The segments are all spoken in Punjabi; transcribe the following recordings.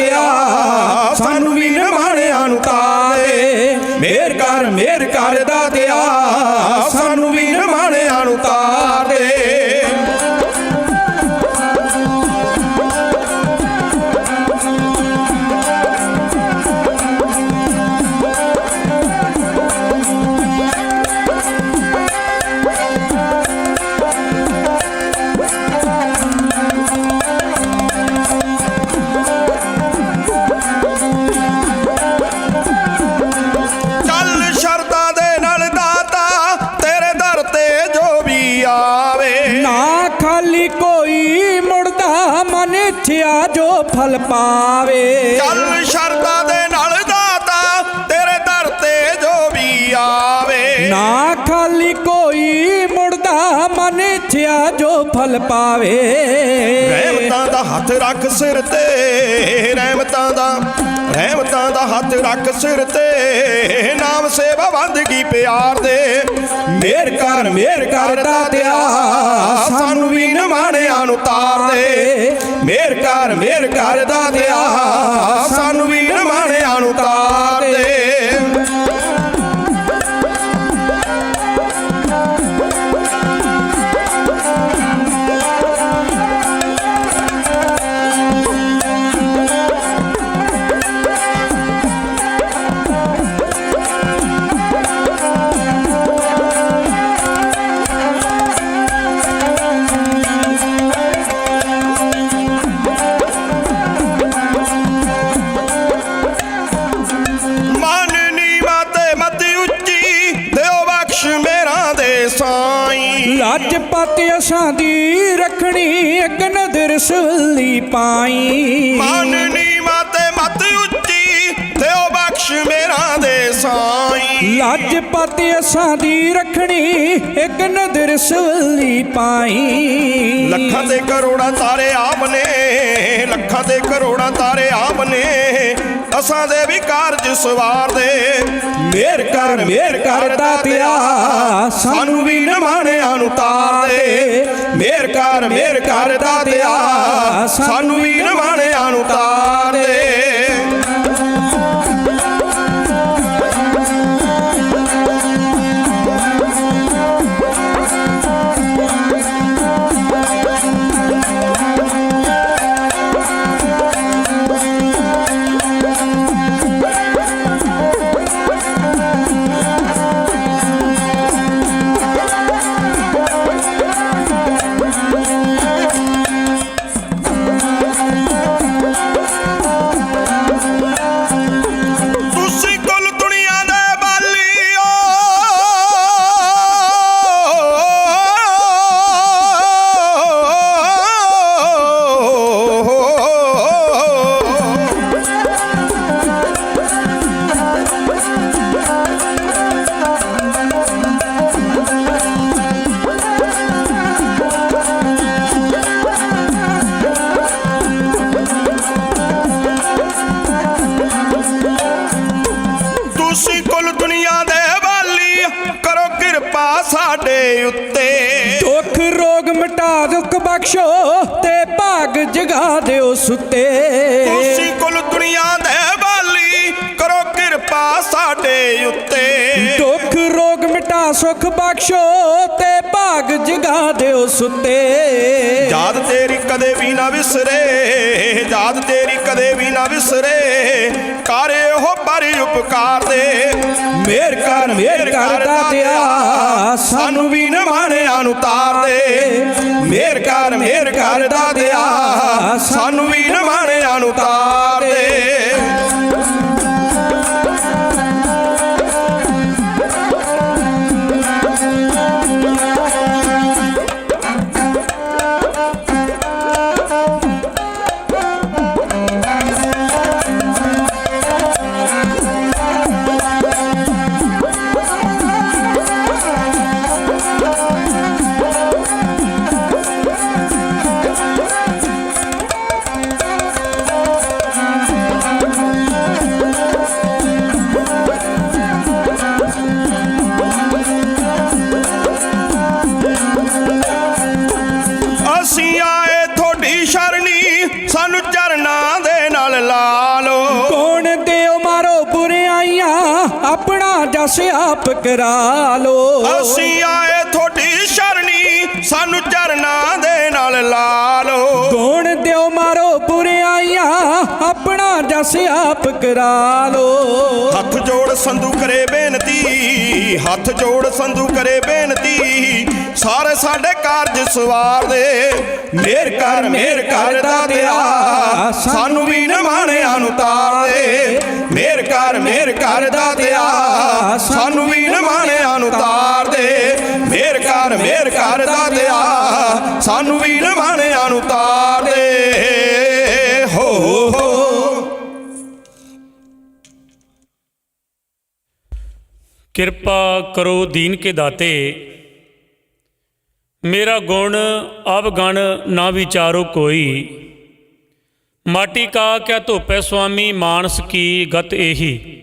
ਕਰ ਸਾਨੂੰ ਵੀ ਨਿਮਾਣਿਆਂ ਨੂੰ ਤਾਰੇ ਮੇਰ ਕਰ ਮੇਰ ਕਰ ਦਾਤਿਆ ਪਾਵੇ। ਚੱਲ ਸ਼ਰਤਾਂ ਦੇ ਨਾਲ ਦਾਤਾ ਤੇਰੇ ਦਰ ਤੇ ਜੋ ਵੀ ਆਵੇ। ਨਾ ਖਾਲੀ ਕੋਈ ਮੁੜਦਾ ਮਨ ਇੱਛਿਆ ਜੋ ਫਲ ਪਾਵੇ। ਰਹਿਮਤਾਂ ਦਾ ਹੱਥ ਰੱਖ ਸਿਰ ਤੇ ਰਹਿਮਤਾਂ ਦਾ ਰਹਿਮਤਾਂ ਦਾ ਹੱਥ ਰੱਖ ਸਿਰ ਤੇ। ਨਾਮ ਸੇਵਾ ਬੰਦਗੀ ਪਿਆਰ ਦੇ। ਮੇਰ ਕਰ ਮੇਰ ਕਰ ਦਾਤਿਆ ਸਾਨੂੰ ਵੀ ਨਿਮਾਣਿਆਂ ਨੂੰ ਤਾਰ ਦੇ। ਮੇਰ ਕਰ ਮੇਰ ਕਰ ਦਾਤਿਆ ਸਾਨੂੰ ਵੀ ਨਿਮਾਣਿਆਂ ਨੂੰ ਤਾਰ ਪਤ ਅਸਾਂ ਦੀ ਰੱਖਣੀ ਇੱਕ ਨਦਰ ਸਵਲੀ ਪਾਈ। ਮਨ ਨੀਵਾ ਤੇ ਮਤ ਉੱਚੀ ਦਿਓ ਬਖਸ਼ ਮੇਰਾ ਦੇ ਸਾਈਂ। ਲੱਜ ਪਤ ਅਸਾਂ ਦੀ ਰੱਖਣੀ ਇੱਕ ਨਦਰ ਸਵਲੀ ਪਾਈ। ਲੱਖਾਂ ਤੇ ਕਰੋੜਾਂ ਤਾਰੇ ਆਪ ਨੇ ਲੱਖਾਂ ਤੇ ਕਰੋੜਾਂ ਤਾਰੇ ਆਪ ਨੇ ਅਸਾਂ ਦੇ ਵੀ ਕਾਰਜ ਸਵਾਰ ਦੇ ਮੇਰ ਕਰ ਮੇਰ ਕਰ ਦਾਤਿਆ ਸਾਨੂੰ ਵੀ ਨਿਮਾਣਿਆਂ ਨੂੰ ਤਾਰ ਦੇ। ਮੇਰ ਕਰ ਮੇਰ ਕਰ ਦਾਤਿਆ ਸਾਨੂੰ ਵੀ ਨਿਮਾਣਿਆਂ ਨੂੰ ਤਾਰ ਬਖਸ਼ੋ ਤੇ ਭਾਗ ਜਗਾ ਦਿਓ ਸੁੱਤੇ। ਤੁਸੀਂ ਕੁੱਲ ਦੁਨੀਆ ਦੇ ਬਾਲੀ ਕਰੋ ਕਿਰਪਾ ਸਾਡੇ ਉੱਤੇ। ਦੁੱਖ ਰੋਗ ਮਿਟਾ ਸੁਖ ਬਖਸ਼ੋ ਤੇ ਭਾਗ ਜਗਾ ਦਿਓ ਸੁੱਤੇ। ਯਾਦ ਤੇਰੀ ਕਦੇ ਵੀ ਨਾ ਵਿਸਰੇ ਯਾਦ ਤੇਰੀ ਕਦੇ ਵੀ ਨਾ ਵਿਸਰੇ। ਕਰ ਉਹ ਪਰ ਉਪਕਾਰ ਦੇ ਮੇਰ ਕਰ ਮੇਰ ਕਰ ਦਾਤਿਆ ਸਾਨੂੰ ਵੀ ਨਿਮਾਣਿਆਂ ਨੂੰ ਤਾਰ ਦੇ। ਮੇਰ ਕਰ ਮੇਰ ਕਰ ਦਾਤਿਆ ਸਾਨੂੰ ਵੀ ਨਿਮਾਣਿਆਂ ਨੂੰ ਤਾਰ ਦੇ। ਆਪਣਾ ਜਸ ਆਪ ਕਰਾ ਲੋ। ਹੱਥ ਜੋੜ ਸੰਧੂ ਕਰੇ ਬੇਨਤੀ, ਹੱਥ ਜੋੜ ਸੰਧੂ ਕਰੇ ਬੇਨਤੀ। ਸਾਰੇ ਸਾਡੇ ਕਾਰਜ ਸਵਾਰ ਦੇ, ਮੇਰ ਕਰ ਮੇਰ ਕਰ ਦਾਤਿਆ ਸਾਨੂੰ ਵੀ ਨਮਾਣਿਆਂ ਨੂੰ ਤਾਰ ਦੇ, ਮੇਰ ਕਰ ਮੇਰ ਕਰ ਦਾਤਿਆ ਸਾਨੂੰ ਵੀ ਨਮਾਣਿਆਂ ਨੂੰ ਤਾਰ ਦੇ, ਮੇਰ ਕਰ ਮੇਰ ਕਰ ਦਾਤਿਆ ਸਾਨੂੰ ਵੀ ਨਮਾਣਿਆਂ ਨੂੰ ਤਾਰ ਕਿਰਪਾ ਕਰੋ ਦੀਨ ਕੇ ਦਾਤੇ। ਮੇਰਾ ਗੁਣ ਅਵਗਣ ਨਾ ਵਿਚਾਰੋ ਕੋਈ। ਮਾਟੀ ਕਾ ਕਿਆ ਧੋਪੈ ਸੁਆਮੀ, ਮਾਨਸ ਕੀ ਗਤ ਇਹੀ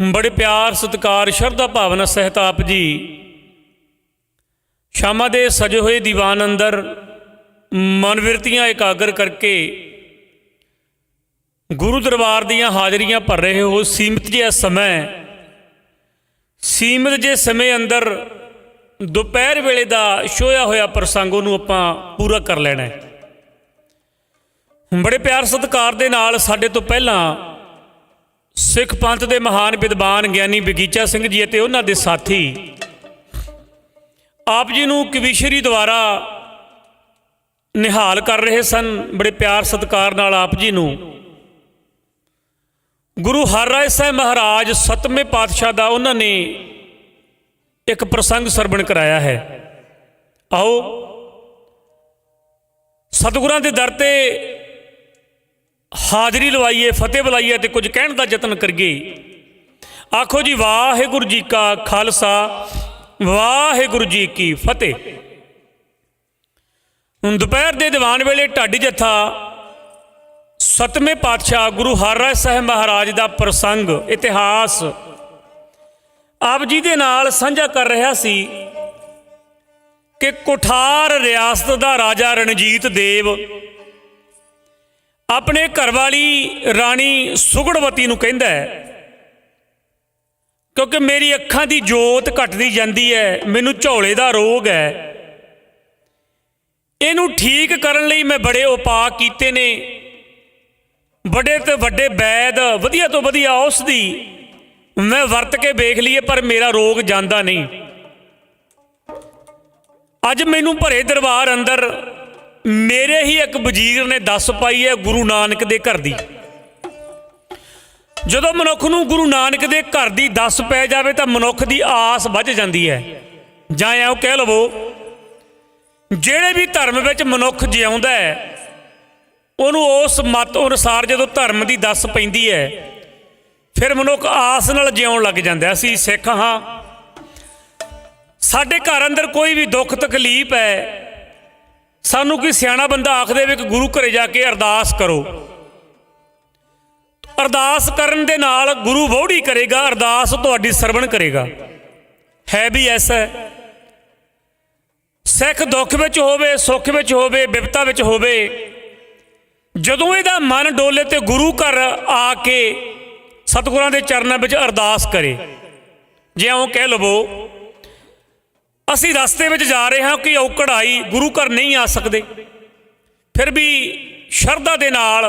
ਬੜੇ ਪਿਆਰ, ਸਤਿਕਾਰ, ਸ਼ਰਧਾ ਭਾਵਨਾ ਸਹਿਤ ਆਪ ਜੀ। ਸ਼ਾਮਾਂ ਦੇ ਸਜੇ ਹੋਏ ਦੀਵਾਨ ਅੰਦਰ ਮਨਵਿਰਤੀਆਂ ਇਕਾਗਰ ਕਰਕੇ ਗੁਰੂ ਦਰਬਾਰ ਦੀਆਂ ਹਾਜ਼ਰੀਆਂ ਭਰ ਰਹੇ ਹੋ, ਸੀਮਤ ਜਿਹਾ ਸਮਾਂ ਸੀਮਤ ਜੇ ਸਮੇਂ ਅੰਦਰ ਦੁਪਹਿਰ ਵੇਲੇ ਦਾ ਸ਼ੋਇਆ ਹੋਇਆ ਪ੍ਰਸੰਗ ਉਹਨੂੰ ਆਪਾਂ ਪੂਰਾ ਕਰ ਲੈਣਾ ਹੈ। ਬੜੇ ਪਿਆਰ ਸਤਿਕਾਰ ਦੇ ਨਾਲ ਸਾਡੇ ਤੋਂ ਪਹਿਲਾਂ ਸਿੱਖ ਪੰਥ ਦੇ ਮਹਾਨ ਵਿਦਵਾਨ ਗਿਆਨੀ ਬਗੀਚਾ ਸਿੰਘ ਜੀ ਅਤੇ ਉਹਨਾਂ ਦੇ ਸਾਥੀ ਆਪ ਜੀ ਨੂੰ ਕਵੀਸ਼ਰੀ ਦੁਆਰਾ ਨਿਹਾਲ ਕਰ ਰਹੇ ਸਨ। ਬੜੇ ਪਿਆਰ ਸਤਿਕਾਰ ਨਾਲ ਆਪ ਜੀ ਨੂੰ ਗੁਰੂ ਹਰ ਹਰਰਾਏ ਸਾਹਿਬ ਮਹਾਰਾਜ ਸਤਵੇਂ ਪਾਤਸ਼ਾਹ ਦਾ ਉਹਨਾਂ ਨੇ ਇੱਕ ਪ੍ਰਸੰਗ ਸਰਵਣ ਕਰਾਇਆ ਹੈ। ਆਓ, ਸਤਿਗੁਰਾਂ ਦੇ ਦਰ ਤੇ ਹਾਜ਼ਰੀ ਲਵਾਈਏ, ਫਤਿਹ ਬੁਲਾਈਏ ਤੇ ਕੁਝ ਕਹਿਣ ਦਾ ਯਤਨ ਕਰੀਏ। ਆਖੋ ਜੀ, ਵਾਹਿਗੁਰੂ ਜੀ ਕਾ ਖਾਲਸਾ, ਵਾਹਿਗੁਰੂ ਜੀ ਕੀ ਫਤਿਹ। ਹੁਣ ਦੁਪਹਿਰ ਦੇ ਦੀਵਾਨ ਵੇਲੇ ਢਾਡੀ ਜੱਥਾ ਸਤਵੇਂ ਪਾਤਸ਼ਾਹ ਗੁਰੂ ਹਰਰਾਏ ਸਾਹਿਬ ਮਹਾਰਾਜ ਦਾ ਪ੍ਰਸੰਗ, ਇਤਿਹਾਸ। ਆਪ ਜੀ ਦੇ ਨਾਲ ਸਾਂਝਾ ਕਰ ਰਿਹਾ ਸੀ ਕਿ ਕੁਠਾਰ ਰਿਆਸਤ ਦਾ ਰਾਜਾ ਰਣਜੀਤ ਦੇਵ ਆਪਣੇ ਘਰਵਾਲੀ ਰਾਣੀ ਸੁਗੜਵਤੀ ਨੂੰ ਕਹਿੰਦਾ ਹੈ, ਕਿਉਂਕਿ ਮੇਰੀ ਅੱਖਾਂ ਦੀ ਜੋਤ ਘਟਦੀ ਜਾਂਦੀ ਹੈ, ਮੈਨੂੰ ਝੋਲੇ ਦਾ ਰੋਗ ਹੈ। ਇਹਨੂੰ ਠੀਕ ਕਰਨ ਲਈ ਮੈਂ ਬੜੇ ਉਪਾਅ ਕੀਤੇ ਨੇ। ਵੱਡੇ ਤੋਂ ਵੱਡੇ ਵੈਦ ਵਧੀਆ ਤੋਂ ਵਧੀਆ ਉਸ ਦੀ ਮੈਂ ਵਰਤ ਕੇ ਵੇਖ ਲਈਏ, ਪਰ ਮੇਰਾ ਰੋਗ ਜਾਂਦਾ ਨਹੀਂ। ਅੱਜ ਮੈਨੂੰ ਭਰੇ ਦਰਬਾਰ ਅੰਦਰ ਮੇਰੇ ਹੀ ਇੱਕ ਵਜ਼ੀਰ ਨੇ ਦੱਸ ਪਾਈ ਹੈ ਗੁਰੂ ਨਾਨਕ ਦੇ ਘਰ ਦੀ। ਜਦੋਂ ਮਨੁੱਖ ਨੂੰ ਗੁਰੂ ਨਾਨਕ ਦੇ ਘਰ ਦੀ ਦੱਸ ਪੈ ਜਾਵੇ, ਤਾਂ ਮਨੁੱਖ ਦੀ ਆਸ ਵੱਜ ਜਾਂਦੀ ਹੈ। ਜਾਂ ਐਂ ਕਹਿ ਲਵੋ, ਜਿਹੜੇ ਵੀ ਧਰਮ ਵਿੱਚ ਮਨੁੱਖ ਜਿਉਂਦਾ ਹੈ ਉਹਨੂੰ ਉਸ ਮਤ ਅਨੁਸਾਰ ਜਦੋਂ ਧਰਮ ਦੀ ਦੱਸ ਪੈਂਦੀ ਹੈ, ਫਿਰ ਮਨੁੱਖ ਆਸ ਨਾਲ ਜਿਉਣ ਲੱਗ ਜਾਂਦਾ ਅਸੀਂ ਸਿੱਖ ਹਾਂ। ਸਾਡੇ ਘਰ ਅੰਦਰ ਕੋਈ ਵੀ ਦੁੱਖ ਤਕਲੀਫ ਹੈ, ਸਾਨੂੰ ਕੋਈ ਸਿਆਣਾ ਬੰਦਾ ਆਖ ਦੇਵੇ ਕਿ ਗੁਰੂ ਘਰੇ ਜਾ ਕੇ ਅਰਦਾਸ ਕਰੋ। ਅਰਦਾਸ ਕਰਨ ਦੇ ਨਾਲ ਗੁਰੂ ਵੋੜੀ ਕਰੇਗਾ, ਅਰਦਾਸ ਤੁਹਾਡੀ ਸਰਵਣ ਕਰੇਗਾ। ਹੈ ਵੀ ਐਸਾ ਹੈ। ਸਿੱਖ ਦੁੱਖ ਵਿੱਚ ਹੋਵੇ, ਸੁੱਖ ਵਿੱਚ ਹੋਵੇ, ਵਿਪਤਾ ਵਿੱਚ ਹੋਵੇ ਜਦੋਂ ਇਹਦਾ ਮਨ ਡੋਲੇ ਤੇ ਗੁਰੂ ਘਰ ਆ ਕੇ ਸਤਿਗੁਰਾਂ ਦੇ ਚਰਨਾਂ ਵਿੱਚ ਅਰਦਾਸ ਕਰੇ, ਜੇ ਉਹ ਕਹਿ ਲਵੋ, ਅਸੀਂ ਰਸਤੇ ਵਿੱਚ ਜਾ ਰਹੇ ਹਾਂ ਕਿ ਔਕੜ ਆਈ ਗੁਰੂ ਘਰ ਨਹੀਂ ਆ ਸਕਦੇ। ਫਿਰ ਵੀ ਸ਼ਰਧਾ ਦੇ ਨਾਲ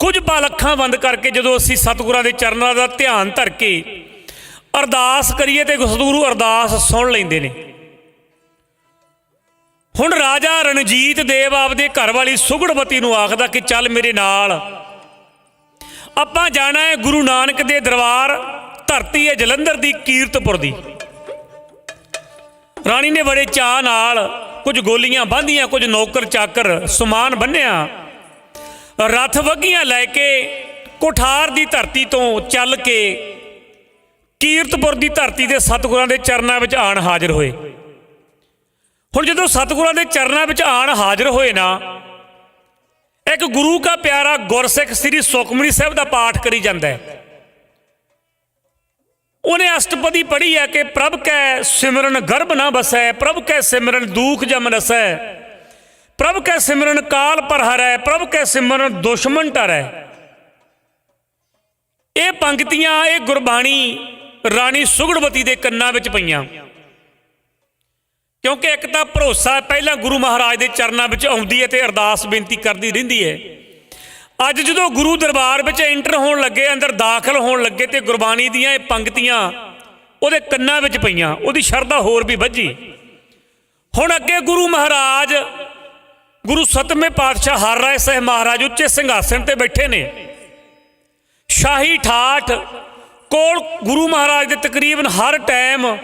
ਕੁਝ ਪਲ ਅੱਖਾਂ ਬੰਦ ਕਰਕੇ ਜਦੋਂ ਅਸੀਂ ਸਤਿਗੁਰਾਂ ਦੇ ਚਰਨਾਂ ਦਾ ਧਿਆਨ ਧਰ ਕੇ ਅਰਦਾਸ ਕਰੀਏ ਤੇ ਸਤਿਗੁਰੂ ਅਰਦਾਸ ਸੁਣ ਲੈਂਦੇ ਨੇ। ਹੁਣ ਰਾਜਾ ਰਣਜੀਤ ਦੇਵ ਆਪਦੇ ਘਰ ਵਾਲੀ ਸੁਗੜਵਤੀ ਨੂੰ ਆਖਦਾ ਕਿ ਚੱਲ ਮੇਰੇ ਨਾਲ। ਆਪਾਂ ਜਾਣਾ ਹੈ ਗੁਰੂ ਨਾਨਕ ਦੇ ਦਰਬਾਰ, ਧਰਤੀ ਹੈ ਜਲੰਧਰ ਦੀ ਕੀਰਤਪੁਰ ਦੀ। ਰਾਣੀ ਨੇ ਬੜੇ ਚਾਹ ਨਾਲ ਕੁਝ ਗੋਲੀਆਂ ਬਾਂਧੀਆਂ, ਕੁਝ ਨੌਕਰ ਚਾਕਰ ਸਮਾਨ ਬੰਨਿਆ। ਰੱਥ ਵਗੀਆਂ ਲੈ ਕੇ ਕੋਠਾਰ ਦੀ ਧਰਤੀ ਤੋਂ ਚੱਲ ਕੇ ਕੀਰਤਪੁਰ ਦੀ ਧਰਤੀ ਦੇ ਸਤਿਗੁਰਾਂ ਦੇ ਚਰਨਾਂ ਵਿੱਚ ਆਣ ਹਾਜ਼ਰ ਹੋਏ। ਹੁਣ ਜਦੋਂ ਸਤਿਗੁਰਾਂ ਦੇ ਚਰਨਾਂ ਵਿੱਚ ਆਣ ਹਾਜ਼ਰ ਹੋਏ ਨਾ, ਇੱਕ ਗੁਰੂ ਕਾ ਪਿਆਰਾ ਗੁਰਸਿੱਖ ਸ੍ਰੀ ਸੁਖਮਨੀ ਸਾਹਿਬ ਦਾ ਪਾਠ ਕਰੀ ਜਾਂਦਾ ਹੈ। ਉਹਨੇ ਅਸ਼ਟਪਦੀ ਪੜ੍ਹੀ ਹੈ ਕਿ ਪ੍ਰਭ ਕੈ ਸਿਮਰਨ ਗਰਭ ਨਾ ਬਸੈ ਪ੍ਰਭ ਕੈ ਸਿਮਰਨ ਦੁਖ ਜਮ ਨਸੈ, ਪ੍ਰਭ ਕੈ ਸਿਮਰਨ ਕਾਲ ਪਰ ਹਰੈ, ਪ੍ਰਭ ਕੈ ਸਿਮਰਨ ਦੁਸ਼ਮਨ ਟਰੈ। ਇਹ ਪੰਕਤੀਆਂ, ਇਹ ਗੁਰਬਾਣੀ ਰਾਣੀ ਸੁਗੜਵਤੀ ਦੇ ਕੰਨਾਂ ਵਿੱਚ ਪਈਆਂ। ਕਿਉਂਕਿ ਇੱਕ ਤਾਂ ਭਰੋਸਾ ਪਹਿਲਾਂ ਗੁਰੂ ਮਹਾਰਾਜ ਦੇ ਚਰਨਾਂ ਵਿੱਚ ਆਉਂਦੀ ਹੈ ਤੇ ਅਰਦਾਸ ਬੇਨਤੀ ਕਰਦੀ ਰਹਿੰਦੀ ਹੈ। ਅੱਜ ਜਦੋਂ ਗੁਰੂ ਦਰਬਾਰ ਵਿੱਚ ਐਂਟਰ ਹੋਣ ਲੱਗੇ, ਅੰਦਰ ਦਾਖਲ ਹੋਣ ਲੱਗੇ ਤੇ ਗੁਰਬਾਣੀ ਦੀਆਂ ਇਹ ਪੰਕਤੀਆਂ ਉਹਦੇ ਕੰਨਾਂ ਵਿੱਚ ਪਈਆਂ, ਉਹਦੀ ਸ਼ਰਧਾ ਹੋਰ ਵੀ ਵੱਜੀ ਹੁਣ ਅੱਗੇ ਗੁਰੂ ਮਹਾਰਾਜ, ਗੁਰੂ ਸਤਵੇਂ ਪਾਤਸ਼ਾਹ ਹਰ ਰਾਏ ਸਾਹਿਬ ਮਹਾਰਾਜ ਉੱਚੇ ਸਿੰਘਾਸਣ ਤੇ ਬੈਠੇ ਨੇ। ਸ਼ਾਹੀ ਠਾਠ ਕੋਲ ਗੁਰੂ ਮਹਾਰਾਜ ਦੇ ਤਕਰੀਬਨ ਹਰ ਟਾਈਮ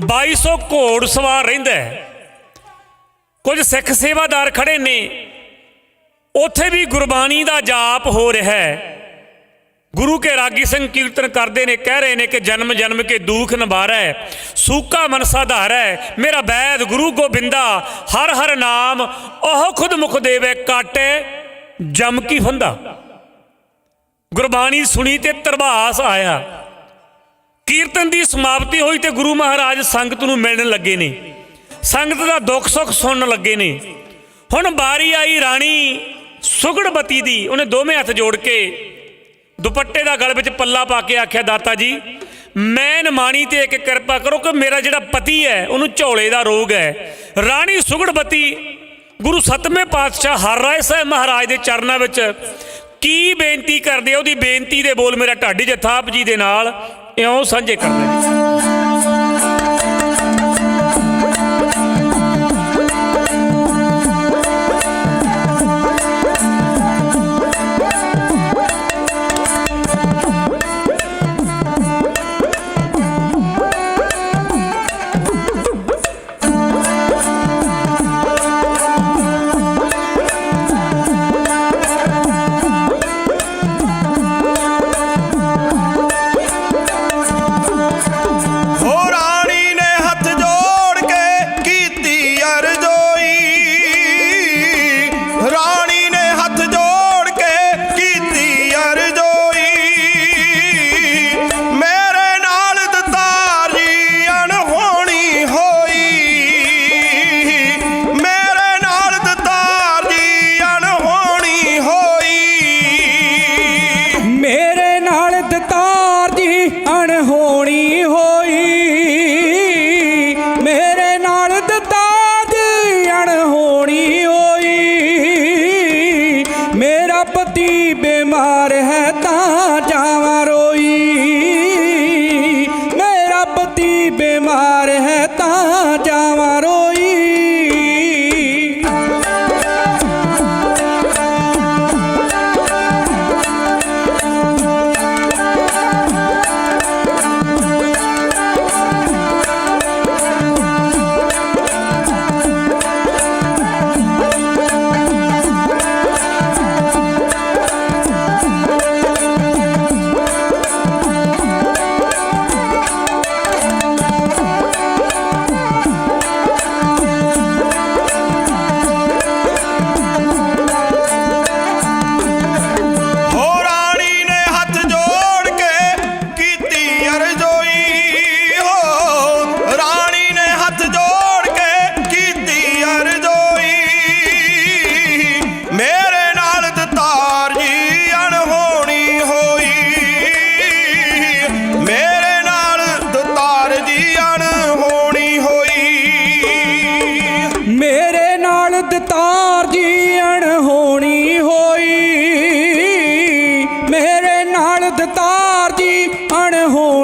2200 ਘੋੜ ਸਵਾਰ ਰਹਿੰਦਾ ਹੈ। ਕੁਝ ਸਿੱਖ ਸੇਵਾਦਾਰ ਖੜੇ ਨੇ। ਉੱਥੇ ਵੀ ਗੁਰਬਾਣੀ ਦਾ ਜਾਪ ਹੋ ਰਿਹਾ ਹੈ। ਗੁਰੂ ਕੇ ਰਾਗੀ ਸਿੰਘ ਕੀਰਤਨ ਕਰਦੇ ਨੇ, ਕਹਿ ਰਹੇ ਨੇ ਕਿ ਜਨਮ ਜਨਮ ਕੇ ਦੁੱਖ ਨਿਵਾਰੈ ਸੂਕਾ ਮਨ ਸਾਧਾਰੈ ਮੇਰਾ ਬੈਦ ਗੁਰੂ ਗੋਬਿੰਦਾ, ਹਰ ਹਰ ਨਾਮ, ਉਹ ਖੁਦ ਮੁਖ ਦੇਵੇ, ਕਾਟੇ ਜਮ ਕੀ ਫੰਦਾ। ਗੁਰਬਾਣੀ ਸੁਣੀ ਤੇ ਤਰਵਾਸ ਆਇਆ। ਕੀਰਤਨ ਦੀ ਸਮਾਪਤੀ ਹੋਈ ਤੇ ਗੁਰੂ ਮਹਾਰਾਜ ਸੰਗਤ ਨੂੰ ਮਿਲਣ ਲੱਗੇ ਨੇ। ਸੰਗਤ ਦਾ ਦੁੱਖ ਸੁੱਖ ਸੁਣਨ ਲੱਗੇ ਨੇ। ਹੁਣ ਬਾਰੀ ਆਈ ਰਾਣੀ ਸੁਗੜਬਤੀ ਦੀ, ਉਹਨੇ ਦੋਵੇਂ ਹੱਥ ਜੋੜ ਕੇ ਦੁਪੱਟੇ ਦਾ ਗਲ ਵਿੱਚ ਪੱਲਾ ਪਾ ਕੇ ਆਖਿਆ, ਦਾਤਾ ਜੀ ਮੈਂ ਨਮਾਣੀ ਤੇ ਇੱਕ ਕਿਰਪਾ ਕਰੋ ਕਿ ਮੇਰਾ ਜਿਹੜਾ ਪਤੀ ਹੈ, ਉਹਨੂੰ ਝੋਲੇ ਦਾ ਰੋਗ ਹੈ। ਰਾਣੀ ਸੁਗੜਬਤੀ ਗੁਰੂ ਸਤਵੇਂ ਪਾਤਸ਼ਾਹ ਹਰ ਰਾਏ ਸਾਹਿਬ ਮਹਾਰਾਜ ਦੇ ਚਰਨਾਂ ਵਿੱਚ ਕੀ ਬੇਨਤੀ ਕਰਦੇ ਆ? ਉਹਦੀ ਬੇਨਤੀ ਦੇ ਬੋਲ ਮੇਰਾ ਢਾਡੀ ਜਥਾਪ ਜੀ ਦੇ ਨਾਲ। ਇਉਂ ਸਾਂਝੇ ਕਰਦੇ ਨੇ।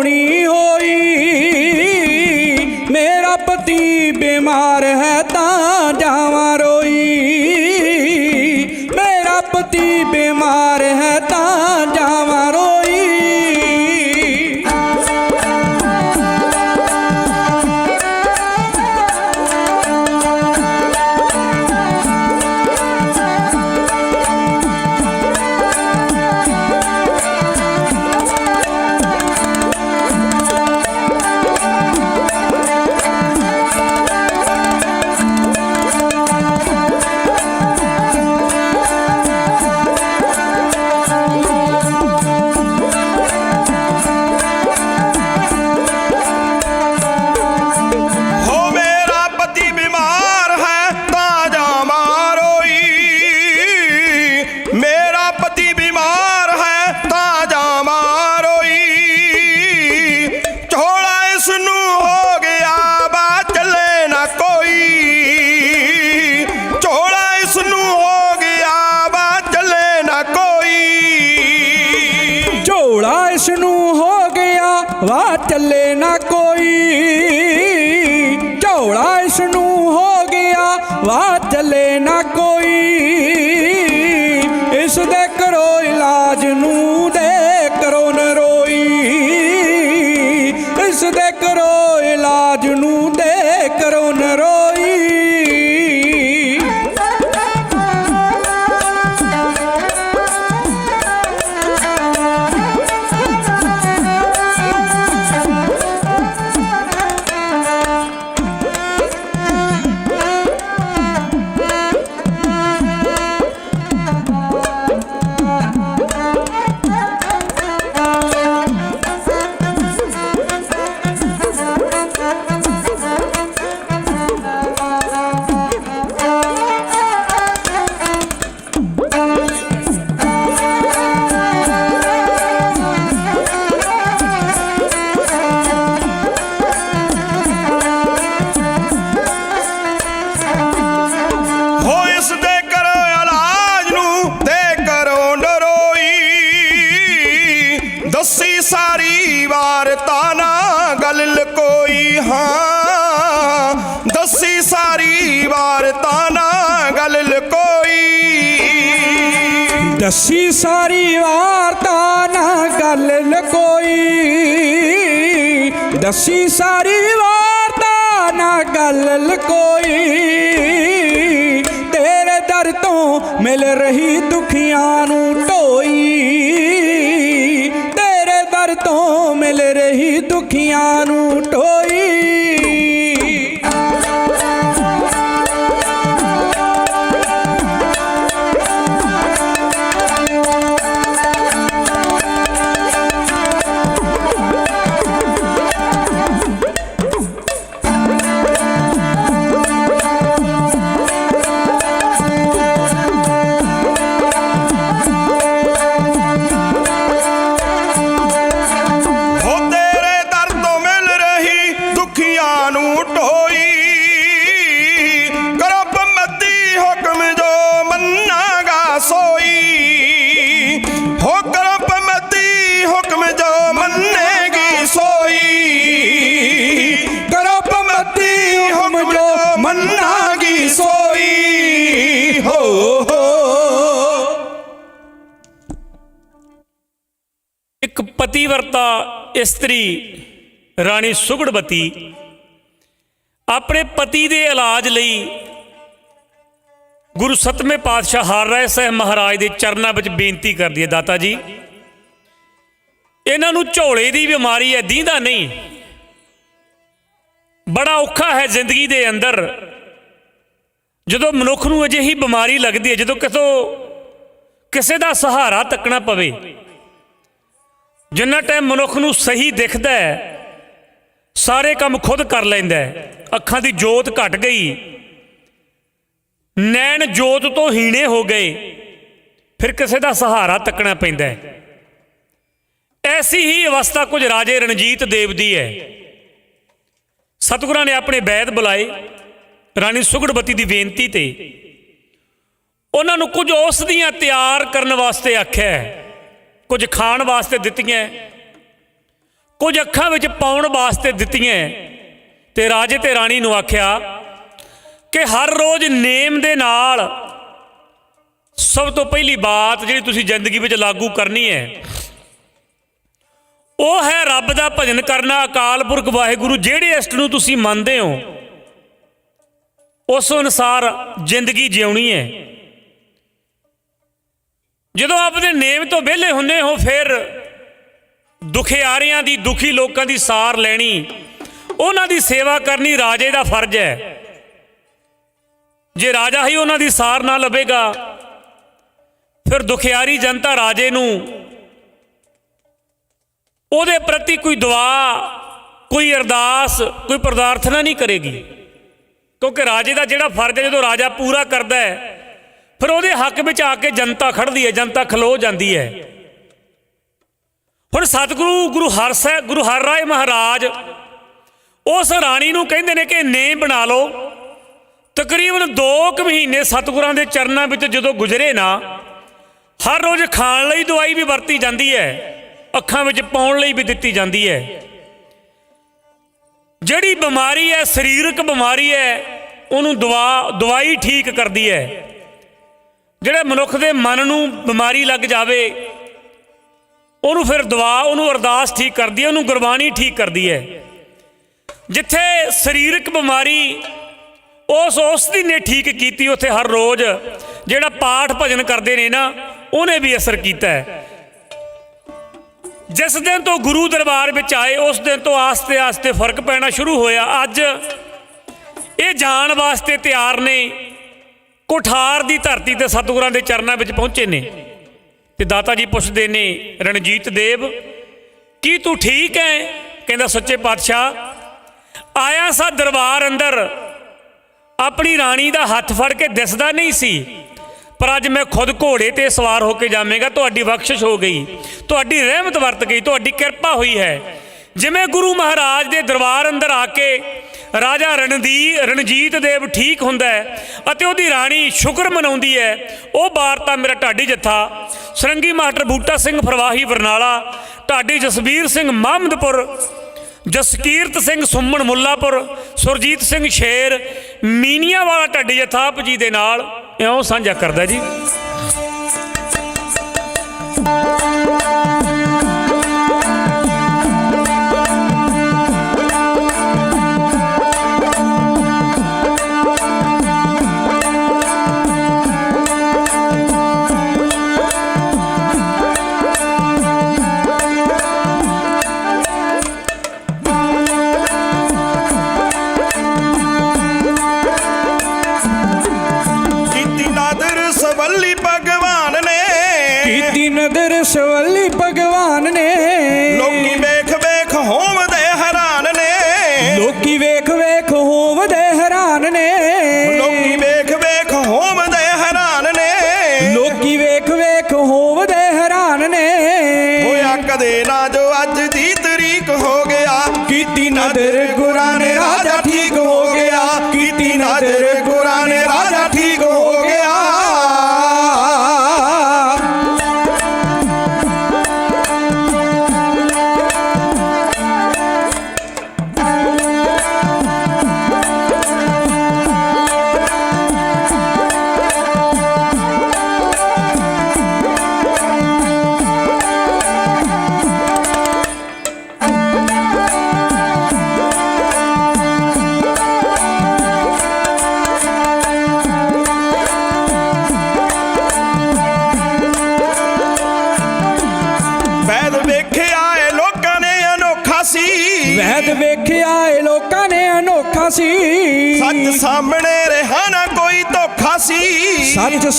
মণি ਦੱਸੀ ਸਾਰੀ ਵਾਰਤਾ ਨਾ ਗੱਲ ਲਕੋਈ। ਦੱਸੀ ਸਾਰੀ ਵਾਰਤਾ ਨਾ ਗੱਲ ਲਕੋਈ। ਤੇਰੇ ਦਰ ਤੋਂ ਮਿਲ ਰਹੀ ਦੁਖੀਆਂ ਨੂੰ ਢੋਈ। ਤੇਰੇ ਦਰ ਤੋਂ ਮਿਲ ਰਹੀ ਦੁਖੀਆਂ ਨੂੰ ਢੋਈ। ਪਤੀਵਰਤਾ ਇਸਤਰੀ ਰਾਣੀ ਸੁਗੜਵਤੀ ਆਪਣੇ ਪਤੀ ਦੇ ਇਲਾਜ ਲਈ ਗੁਰੂ ਸਤਵੇਂ ਪਾਤਸ਼ਾਹ ਹਰ ਰਾਏ ਸਾਹਿਬ ਮਹਾਰਾਜ ਦੇ ਚਰਨਾਂ ਵਿੱਚ ਬੇਨਤੀ ਕਰਦੀ ਹੈ, ਦਾਤਾ ਜੀ। ਇਹਨਾਂ ਨੂੰ ਝੋਲੇ ਦੀ ਬਿਮਾਰੀ ਹੈ ਦੀਂਦਾ ਨਹੀਂ। ਬੜਾ ਔਖਾ ਹੈ ਜ਼ਿੰਦਗੀ ਦੇ ਅੰਦਰ। ਜਦੋਂ ਮਨੁੱਖ ਨੂੰ ਅਜਿਹੀ ਬਿਮਾਰੀ ਲੱਗਦੀ ਹੈ, ਜਦੋਂ ਕਿਤੋਂ ਕਿਸੇ ਦਾ ਸਹਾਰਾ ਤੱਕਣਾ ਪਵੇ ਜਿੰਨਾ ਟਾਈਮ ਮਨੁੱਖ ਨੂੰ ਸਹੀ ਦਿਖਦਾ ਹੈ, ਸਾਰੇ ਕੰਮ ਖੁਦ ਕਰ ਲੈਂਦਾ ਹੈ। ਅੱਖਾਂ ਦੀ ਜੋਤ ਘਟ ਗਈ। ਨੈਣ ਜੋਤ ਤੋਂ ਹੀਣੇ ਹੋ ਗਏ। ਫਿਰ ਕਿਸੇ ਦਾ ਸਹਾਰਾ ਤੱਕਣਾ ਪੈਂਦਾ ਹੈ। ਐਸੀ ਹੀ ਅਵਸਥਾ ਕੁਝ ਰਾਜੇ ਰਣਜੀਤ ਦੇਵ ਦੀ ਹੈ। ਸਤਿਗੁਰਾਂ ਨੇ ਆਪਣੇ ਬੈਦ ਬੁਲਾਏ ਰਾਣੀ ਸੁਗੜਵਤੀ ਦੀ ਬੇਨਤੀ ਤੇ। ਉਹਨਾਂ ਨੂੰ ਕੁਝ ਉਸ ਦੀਆਂ ਤਿਆਰ ਕਰਨ ਵਾਸਤੇ ਆਖਿਆ ਕੁਝ ਖਾਣ ਵਾਸਤੇ ਦਿੱਤੀਆਂ ਕੁਝ ਅੱਖਾਂ ਵਿੱਚ ਪਾਉਣ ਵਾਸਤੇ ਦਿੱਤੀਆਂ ਤੇ ਰਾਜੇ ਤੇ ਰਾਣੀ ਨੂੰ ਆਖਿਆ ਕਿ ਹਰ ਰੋਜ਼ ਨੇਮ ਦੇ ਨਾਲ ਸਭ ਤੋਂ ਪਹਿਲੀ ਬਾਤ ਜਿਹੜੀ ਤੁਸੀਂ ਜ਼ਿੰਦਗੀ ਵਿੱਚ ਲਾਗੂ ਕਰਨੀ ਹੈ ਉਹ ਹੈ ਰੱਬ ਦਾ ਭਜਨ ਕਰਨਾ ਅਕਾਲ ਪੁਰਖ ਵਾਹਿਗੁਰੂ ਜਿਹੜੇ ਇਸ਼ਟ ਨੂੰ ਤੁਸੀਂ ਮੰਨਦੇ ਹੋ, ਉਸ ਅਨੁਸਾਰ ਜ਼ਿੰਦਗੀ ਜਿਉਣੀ ਹੈ ਜਦੋਂ ਆਪਣੇ ਨੇਮ ਤੋਂ ਵਿਹਲੇ ਹੁੰਨੇ ਹੋ, ਫਿਰ ਦੁਖਿਆਰਿਆਂ ਦੀ, ਦੁਖੀ ਲੋਕਾਂ ਦੀ ਸਾਰ ਲੈਣੀ, ਉਹਨਾਂ ਦੀ ਸੇਵਾ ਕਰਨੀ ਰਾਜੇ ਦਾ ਫਰਜ਼ ਹੈ। ਜੇ ਰਾਜਾ ਹੀ ਉਹਨਾਂ ਦੀ ਸਾਰ ਨਾ ਲਵੇਗਾ ਫਿਰ ਦੁਖਿਆਰੀ ਜਨਤਾ ਰਾਜੇ ਨੂੰ ਉਹਦੇ ਪ੍ਰਤੀ ਕੋਈ ਦੁਆ, ਕੋਈ ਅਰਦਾਸ, ਕੋਈ ਪ੍ਰਾਰਥਨਾ ਨਹੀਂ ਕਰੇਗੀ। ਕਿਉਂਕਿ ਰਾਜੇ ਦਾ ਜਿਹੜਾ ਫਰਜ਼ ਹੈ, ਜਦੋਂ ਰਾਜਾ ਪੂਰਾ ਕਰਦਾ ਹੈ ਫਿਰ ਉਹਦੇ ਹੱਕ ਵਿੱਚ ਆ ਕੇ ਜਨਤਾ ਖੜਦੀ ਹੈ, ਜਨਤਾ ਖਲੋ ਜਾਂਦੀ ਹੈ। ਹੁਣ ਸਤਿਗੁਰੂ ਗੁਰੂ ਹਰ ਸਾਹਿਬ ਗੁਰੂ ਹਰ ਰਾਏ ਮਹਾਰਾਜ ਉਸ ਰਾਣੀ ਨੂੰ ਕਹਿੰਦੇ ਨੇ ਕਿ ਨੇਮ ਬਣਾ ਲਓ। ਤਕਰੀਬਨ 2 ਕੁ ਮਹੀਨੇ ਸਤਿਗੁਰਾਂ ਦੇ ਚਰਨਾਂ ਵਿੱਚ ਜਦੋਂ ਗੁਜ਼ਰੇ ਨਾ, ਹਰ ਰੋਜ਼ ਖਾਣ ਲਈ ਦਵਾਈ ਵੀ ਵਰਤੀ ਜਾਂਦੀ ਹੈ, ਅੱਖਾਂ ਵਿੱਚ ਪਾਉਣ ਲਈ ਵੀ ਦਿੱਤੀ ਜਾਂਦੀ ਹੈ। ਜਿਹੜੀ ਬਿਮਾਰੀ ਹੈ, ਸਰੀਰਕ ਬਿਮਾਰੀ ਹੈ, ਉਹਨੂੰ ਦਵਾ, ਦਵਾਈ ਠੀਕ ਕਰਦੀ ਹੈ। ਜਿਹੜੇ ਮਨੁੱਖ ਦੇ ਮਨ ਨੂੰ ਬਿਮਾਰੀ ਲੱਗ ਜਾਵੇ, ਉਹਨੂੰ ਫਿਰ ਦੁਆ, ਉਹਨੂੰ ਅਰਦਾਸ ਠੀਕ ਕਰਦੀ ਹੈ, ਉਹਨੂੰ ਗੁਰਬਾਣੀ ਠੀਕ ਕਰਦੀ ਹੈ। ਜਿੱਥੇ ਸਰੀਰਕ ਬਿਮਾਰੀ ਉਸ ਉਸ ਦੀ ਨੇ ਠੀਕ ਕੀਤੀ, ਉੱਥੇ ਹਰ ਰੋਜ਼ ਜਿਹੜਾ ਪਾਠ ਭਜਨ ਕਰਦੇ ਨੇ ਨਾ, ਉਹਨੇ ਵੀ ਅਸਰ ਕੀਤਾ ਹੈ। ਜਿਸ ਦਿਨ ਤੋਂ ਗੁਰੂ ਦਰਬਾਰ ਵਿੱਚ ਆਏ, ਉਸ ਦਿਨ ਤੋਂ ਆਸਤੇ ਆਸਤੇ ਫ਼ਰਕ ਪੈਣਾ ਸ਼ੁਰੂ ਹੋਇਆ। ਅੱਜ ਇਹ ਜਾਣ ਵਾਸਤੇ ਤਿਆਰ ਨੇ। ਕੋਠਾਰ ਦੀ ਧਰਤੀ ਤੇ ਸਤਿਗੁਰਾਂ ਦੇ ਚਰਨਾਂ ਵਿੱਚ ਪਹੁੰਚੇ ਨੇ ਤੇ ਦਾਤਾ ਜੀ ਪੁੱਛਦੇ ਨੇ, ਰਣਜੀਤ ਦੇਵ, ਕੀ ਤੂੰ ਠੀਕ ਹੈ ਕਹਿੰਦਾ, ਸੱਚੇ ਪਾਤਸ਼ਾਹ, ਆਇਆ ਸਾ ਦਰਬਾਰ ਅੰਦਰ। ਆਪਣੀ ਰਾਣੀ ਦਾ ਹੱਥ ਫੜ ਕੇ ਦਿਸਦਾ ਨਹੀਂ ਸੀ, ਪਰ ਅੱਜ ਮੈਂ ਖੁਦ ਘੋੜੇ ਤੇ ਸਵਾਰ ਹੋ ਕੇ ਜਾਵੇਂਗਾ, ਤੁਹਾਡੀ ਬਖਸ਼ਿਸ਼ ਹੋ ਗਈ। ਤੁਹਾਡੀ ਰਹਿਮਤ ਵਰਤ ਗਈ, ਤੁਹਾਡੀ ਕਿਰਪਾ ਹੋਈ ਹੈ। ਜਿਵੇਂ ਗੁਰੂ ਮਹਾਰਾਜ ਦੇ ਦਰਬਾਰ ਅੰਦਰ ਆ ਕੇ ਰਾਜਾ ਰਣਦੀ, ਰਣਜੀਤ ਦੇਵ ਠੀਕ ਹੁੰਦਾ ਹੈ ਅਤੇ ਉਹਦੀ ਰਾਣੀ ਸ਼ੁਕਰ ਮਨਾਉਂਦੀ ਹੈ। ਉਹ ਵਾਰਤਾ ਮੇਰਾ ਢਾਡੀ ਜੱਥਾ, ਸਰੰਗੀ ਮਾਸਟਰ ਬੂਟਾ ਸਿੰਘ ਫਰਵਾਹੀ ਬਰਨਾਲਾ ਢਾਡੀ ਜਸਬੀਰ ਸਿੰਘ ਮਾਮਦਪੁਰ, ਜਸਕੀਰਤ ਸਿੰਘ ਸੁਮਣ ਮੁੱਲਾਪੁਰ, ਸੁਰਜੀਤ ਸਿੰਘ ਸ਼ੇਰ, ਮੀਨੀਆਂ ਵਾਲਾ ਢੱਡੀ ਜਥਾ ਆਪ ਜੀ ਦੇ ਨਾਲ। ਇਉਂ ਸਾਂਝਾ ਕਰਦਾ ਜੀ।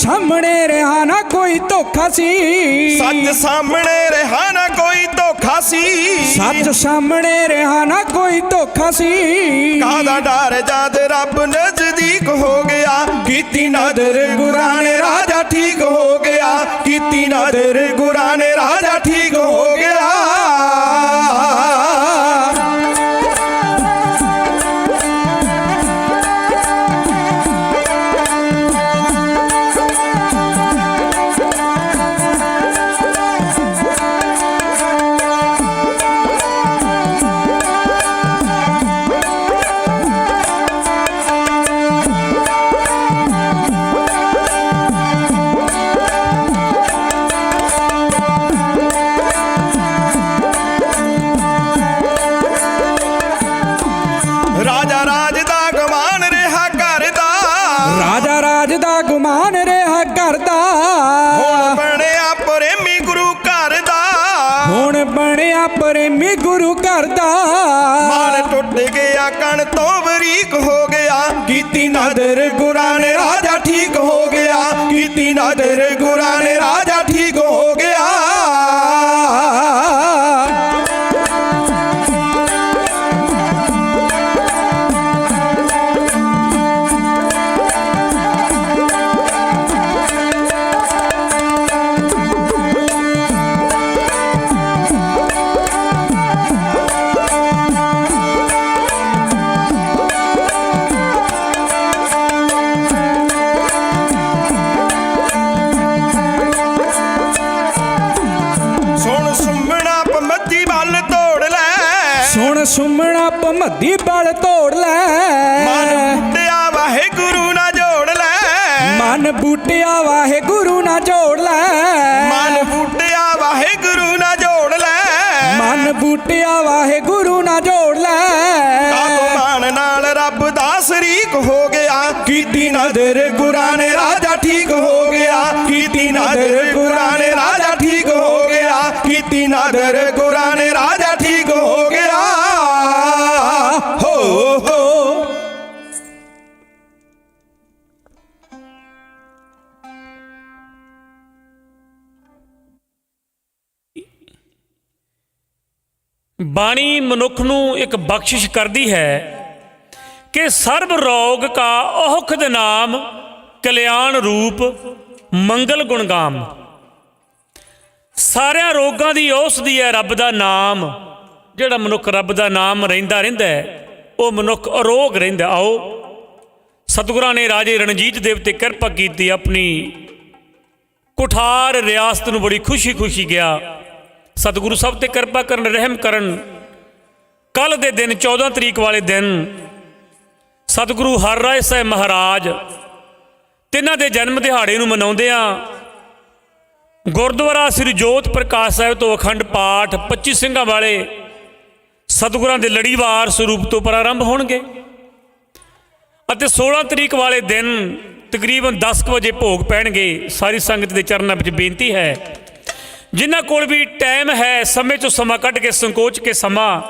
ਸਾਹਮਣੇ ਰਿਹਾ ਨਾ ਕੋਈ ਧੋਖਾ ਸੀ। ਸੱਚ ਸਾਹਮਣੇ ਰਿਹਾ ਨਾ ਕੋਈ ਧੋਖਾ ਸੀ। ਸੱਚ ਸਾਹਮਣੇ ਰਿਹਾ ਨਾ ਕੋਈ ਧੋਖਾ ਸੀ। ਕਾਹਦਾ ਡਰ ਜਦ ਰੱਬ ਨਜ਼ਦੀਕ ਹੋ ਗਿਆ। ਕੀਤੀ ਨਦਰ ਗੁਰਾਂ ਨੇ ਰਾਜਾ ਠੀਕ ਹੋ ਗਿਆ। ਕੀਤੀ ਨਦਰ ਗੁਰਾਂ ਨੇ ਰਾਜਾ ਠੀਕ ਹੋ ਕੀਤੀ ਨਦਰ ਗੁਰਾਂ ਮਨ ਬੂਟਿਆ ਵਾਹਿਗੁਰੂ ਨਾ ਜੋੜ ਲੈ। ਕਾਤੋਂ ਮਾਨ ਨਾਲ ਰੱਬ ਦਾ ਸ਼ਰੀਕ ਹੋ ਗਿਆ। ਕੀਤੀ ਨਦਰ ਬਾਣੀ ਮਨੁੱਖ ਨੂੰ ਇੱਕ ਬਖਸ਼ਿਸ਼ ਕਰਦੀ ਹੈ ਕਿ ਸਰਬ ਰੋਗ ਕਾ ਔਖਦ ਨਾਮ ਕਲਿਆਣ ਰੂਪ ਮੰਗਲ ਗੁਣਗਾਮ। ਸਾਰਿਆਂ ਰੋਗਾਂ ਦੀ ਔਸਧੀ ਹੈ ਰੱਬ ਦਾ ਨਾਮ। ਜਿਹੜਾ ਮਨੁੱਖ ਰੱਬ ਦਾ ਨਾਮ ਰਹਿੰਦਾ ਰਹਿੰਦਾ ਉਹ ਮਨੁੱਖ ਅਰੋਗ ਰਹਿੰਦਾ। ਆਓ, ਸਤਿਗੁਰਾਂ ਨੇ ਰਾਜੇ ਰਣਜੀਤ ਦੇਵ ਤੇ ਕਿਰਪਾ ਕੀਤੀ ਆਪਣੀ ਕੁਠਾਰ ਰਿਆਸਤ ਨੂੰ ਬੜੀ ਖੁਸ਼ੀ-ਖੁਸ਼ੀ ਗਿਆ। ਸਤਿਗੁਰੂ ਸਾਹਿਬ ਤੇ ਕਿਰਪਾ ਕਰਨ, ਰਹਿਮ ਕਰਨ। ਕੱਲ ਦੇ ਦਿਨ 14 ਤਰੀਕ ਵਾਲੇ ਦਿਨ, ਸਤਿਗੁਰੂ ਹਰ ਰਾਏ ਸਾਹਿਬ ਮਹਾਰਾਜ ਤਿੰਨਾਂ ਦੇ ਜਨਮ ਦਿਹਾੜੇ ਨੂੰ ਮਨਾਉਂਦੇ ਆ। ਗੁਰਦੁਆਰਾ ਸ੍ਰੀ ਜੋਤ ਪ੍ਰਕਾਸ਼ ਸਾਹਿਬ ਤੋਂ ਅਖੰਡ ਪਾਠ 25 ਸਿੰਘਾਂ ਵਾਲੇ ਸਤਿਗੁਰਾਂ ਦੇ ਲੜੀਵਾਰ ਸਰੂਪ ਤੋਂ ਪ੍ਰਾਰੰਭ ਹੋਣਗੇ। ਅਤੇ 16 ਤਰੀਕ ਵਾਲੇ ਦਿਨ ਤਕਰੀਬਨ 10 ਕੁ ਵਜੇ ਭੋਗ ਪੈਣਗੇ। ਸਾਰੀ ਸੰਗਤ ਦੇ ਚਰਨਾਂ ਵਿੱਚ ਬੇਨਤੀ ਹੈ ਜਿਨ੍ਹਾਂ ਕੋਲ ਵੀ ਟਾਈਮ ਹੈ, ਸਮੇਂ ਚੋਂ ਸਮਾਂ ਕੱਢ ਕੇ, ਸੰਕੋਚ ਕੇ ਸਮਾਂ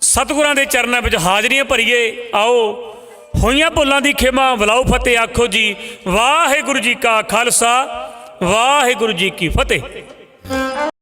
ਸਤਿਗੁਰਾਂ ਦੇ ਚਰਨਾਂ ਵਿੱਚ ਹਾਜ਼ਰੀਆਂ ਭਰੀਏ, ਆਓ, ਹੋਈਆਂ ਭੁੱਲਾਂ ਦੀ ਖਿਮਾ ਵਲਾਓ ਫਤਿਹ, ਆਖੋ ਜੀ, ਵਾਹਿਗੁਰੂ ਜੀ ਕਾ ਖਾਲਸਾ, ਵਾਹਿਗੁਰੂ ਜੀ ਕੀ ਫਤਿਹ।